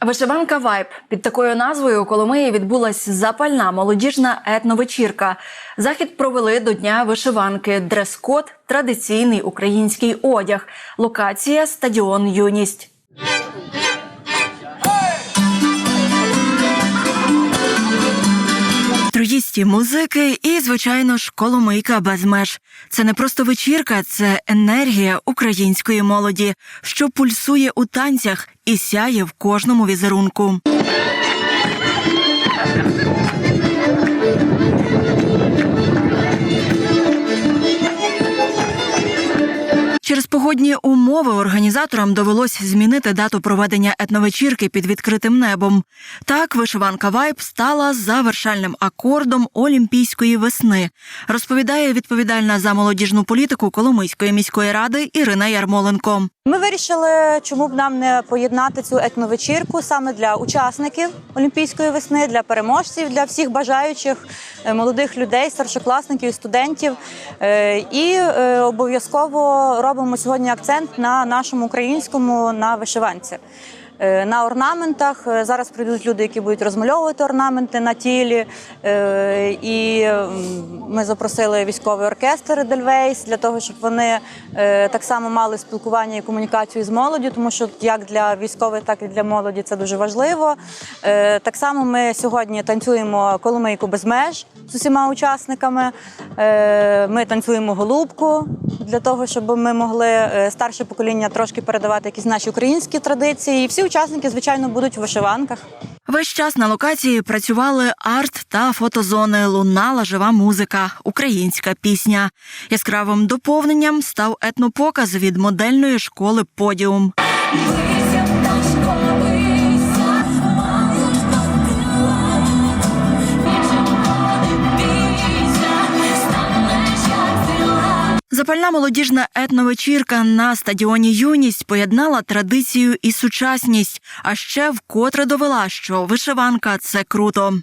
Вишиванка Вайб під такою назвою у Коломиї відбулась запальна молодіжна етновечірка. Захід провели до дня вишиванки. Дрес-код – традиційний український одяг. Локація стадіон Юність. Троїсті музики і, звичайно ж, коломийка без меж. Це не просто вечірка, це енергія української молоді, що пульсує у танцях і сяє в кожному візерунку. Через погодні умови організаторам довелось змінити дату проведення етновечірки під відкритим небом. Так, вишиванка Вайб стала завершальним акордом Олімпійської весни, розповідає відповідальна за молодіжну політику Коломийської міської ради Ірина Ярмоленко. Ми вирішили, чому б нам не поєднати цю етновечірку саме для учасників Олімпійської весни, для переможців, для всіх бажаючих е, молодих людей, старшокласників, студентів. Е, І е, обов'язково робимо сьогодні акцент на нашому українському на вишиванці. Е, На орнаментах Е, зараз прийдуть люди, які будуть розмальовувати орнаменти на тілі. Е, І ми запросили військовий оркестр Дельвейс для того, щоб вони так само мали спілкування і комунікацію з молоддю, тому що як для військових, так і для молоді це дуже важливо. Так само ми сьогодні танцюємо коломийку без меж з усіма учасниками. Ми танцюємо голубку для того, щоб ми могли старше покоління трошки передавати якісь наші українські традиції. І всі учасники, звичайно, будуть в вишиванках. Весь час на локації працювали арт та фотозони. Лунала жива музика, українська пісня. Яскравим доповненням став етнопоказ від модельної школи Подіум. Запальна молодіжна етновечірка на стадіоні Юність поєднала традицію і сучасність, а ще вкотре довела, що вишиванка це круто.